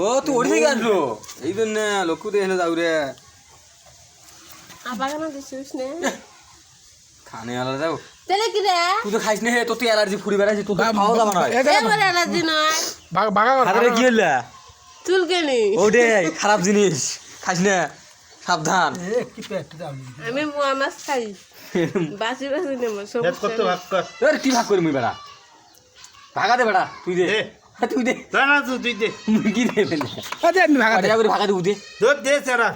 ও তুই ওড়ি থেকে আসলো এই জন্য লক্ষ্য দিয়ে যাও রে আবার কেন দিছিস নে। খানে আলাদা যাও। তাহলে কি রে? তুই তো খাইস না হে তোর তো অ্যালার্জি ফুরি বেড়াইছে তোর তো খাওয়া দাওয়া নয়। এবার অ্যালার্জি নয়। ভাগা কর হাতে কি হইলা? চুলকানি ওটে খারাপ জিনিস। খাইস না সাবধান। আমি। মাছ খাই। বাসি বাসি নেব হেড করতে ভাগ কর। কি ভাগ করি মুই বেড়া। ভাগা দে বেড়া তুই দে। এ। হ্যাঁ, তুই দে। না না তুই দে। কি দে ফেলে আরে আমি ভাগা দে। করে ভাগা দে দে। দে সেরা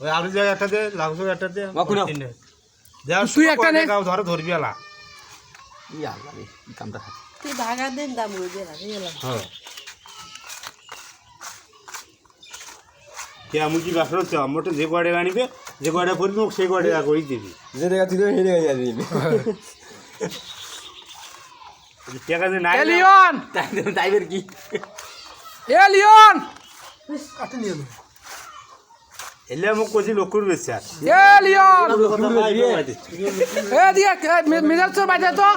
ওই আলু জায়গা একটা দে লাউ জায়গা একটা দে। বাকু নাও। তিনটে। যা তুই একটা নে। গাও ধরে ধরবি আলা। ই আল্লাহ রে এই কামটা তুই ভাগা দিন দাম বুঝে রাখি গেলাম হ্যাঁ। কে আমি কি বাসর হচ্ছে আমার যে গোয়াড়ে আনিবে যে করবি মোক সেই দিবি। যে দেখা তুই হেরে গেছে তাই তাইবের কি? এ লিওন এলে। মোক লোক করবে স্যার এ লিওন এ দিয়ে মিজাল চোর বাইতে তো?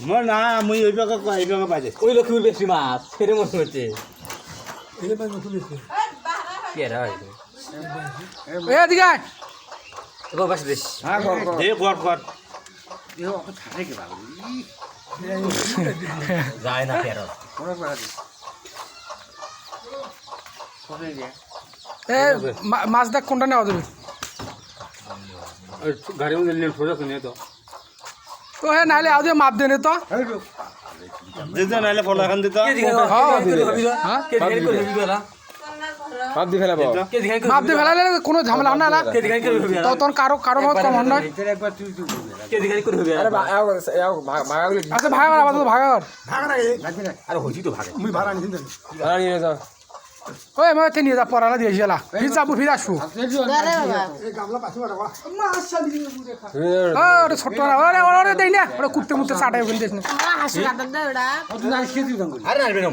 মই না মই এই বাগে এই বাগে বাজে ওই লক্ষ্মীর বেশি মাছ ফেরে মনে কি ভাই এ দিকে আয়। এবার বাস দে দে গড় গড় যায় না ফেরো এ মা- মাছ দেখ কোনটা নেওয়া যাবে। গাড়ি মধ্যে নিয়ে ঠোঁজা শুনে তো। তো হে নাইলে আও মাপ দেনে তো। দিত হ্যাঁ। দিয়ে ফেলাবো। মাপ দিয়ে ফেলালে কোনো ঝামেলা না না। কে দিঘা করে তো তোর কারও কারও মত কম না। আরে আচ্ছা ভাগা ভাগা হইছি তো ভাগে। ভাড়া নিয়ে যাও। ওই এতে যা পড়ালা দিয়ে এলা ফির যাব ফির আসব ছোট্ট ওরে ওরে ওরে দেই না। কুত্তে মুত্তে চাটাই ওখানে দিস না আরে না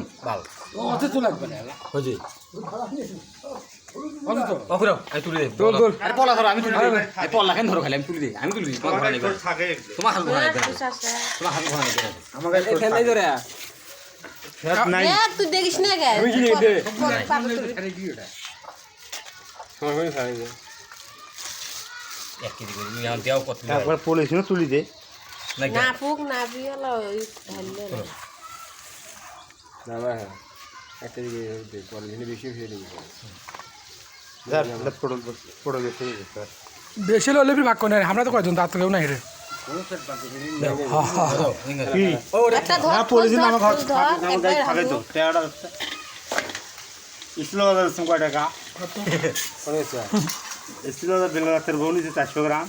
তুই দেখিস না একবার পুলিশ না তুলি দে। না না ফুক হ্যাঁ একটা দিকে বেশি হলে ভাগ করে আমরা তো কয়জন তার তো কেউ নাই রে। কি? একটা ধর না পুলিশ না আমার ঘর ধর, ধর, আমার একবার গাড়ি থাকে তো হাসু। তেড়া ইসলো বাজার সঙ্গে কয় টাকা? করেছে ইসলো বাজার বেলা রাতের বউ নিছে চারশো গ্রাম।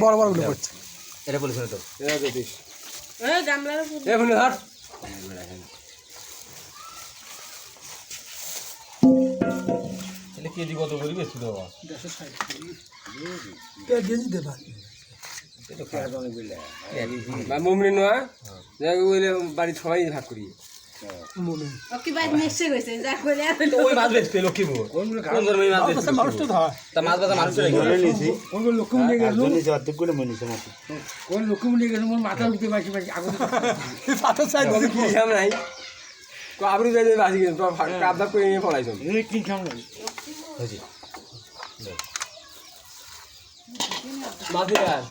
বড় বড়গুলো করছে। এটা বলিস না তো। গামলার উপর এ ধর। কেজি কত করে বেশি দেবো। বা মুমরি নয় যাই বলে বাড়ি সবাই ভাগ করি। ও কি বাইক মিশে গেছে যা কইলে আর তো ওই মাছ বেচতে লক্ষ্মী বউ। কোন ধরনের মাছ বেচতে মানুষ তো ধর। তা মাছ বাজার মানুষ রেখে ধরে নিছি আর ধরে নিছি অর্ধেক করে মনিছে মতো পাথর সাইড বলে কি হিসাব নাই? তো আবরু যাই যাই বাসি গেছে করে নিয়ে পড়াইছো। হয়েছে। মাঝে আর